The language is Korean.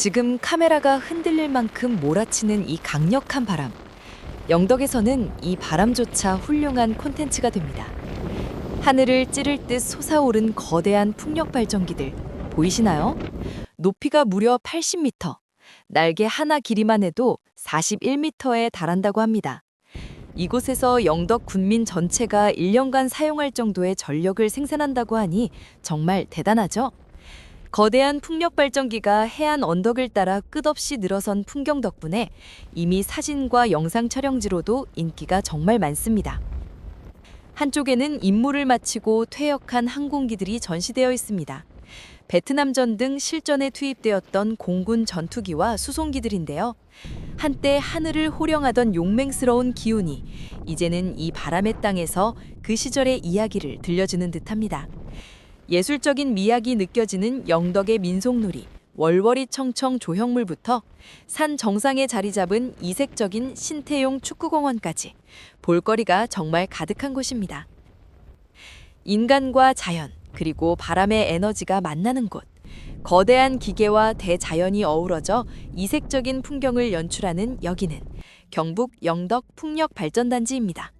지금 카메라가 흔들릴 만큼 몰아치는 이 강력한 바람. 영덕에서는 이 바람조차 훌륭한 콘텐츠가 됩니다. 하늘을 찌를 듯 솟아오른 거대한 풍력 발전기들 보이시나요? 높이가 무려 80m, 날개 하나 길이만 해도 41m에 달한다고 합니다. 이곳에서 영덕 군민 전체가 1년간 사용할 정도의 전력을 생산한다고 하니 정말 대단하죠? 거대한 풍력 발전기가 해안 언덕을 따라 끝없이 늘어선 풍경 덕분에 이미 사진과 영상 촬영지로도 인기가 정말 많습니다. 한쪽에는 임무를 마치고 퇴역한 항공기들이 전시되어 있습니다. 베트남전 등 실전에 투입되었던 공군 전투기와 수송기들인데요. 한때 하늘을 호령하던 용맹스러운 기운이 이제는 이 바람의 땅에서 그 시절의 이야기를 들려주는 듯합니다. 예술적인 미학이 느껴지는 영덕의 민속놀이, 월월이 청청 조형물부터 산 정상에 자리 잡은 이색적인 신태용 축구공원까지 볼거리가 정말 가득한 곳입니다. 인간과 자연, 그리고 바람의 에너지가 만나는 곳. 거대한 기계와 대자연이 어우러져 이색적인 풍경을 연출하는 여기는 경북 영덕 풍력 발전단지입니다.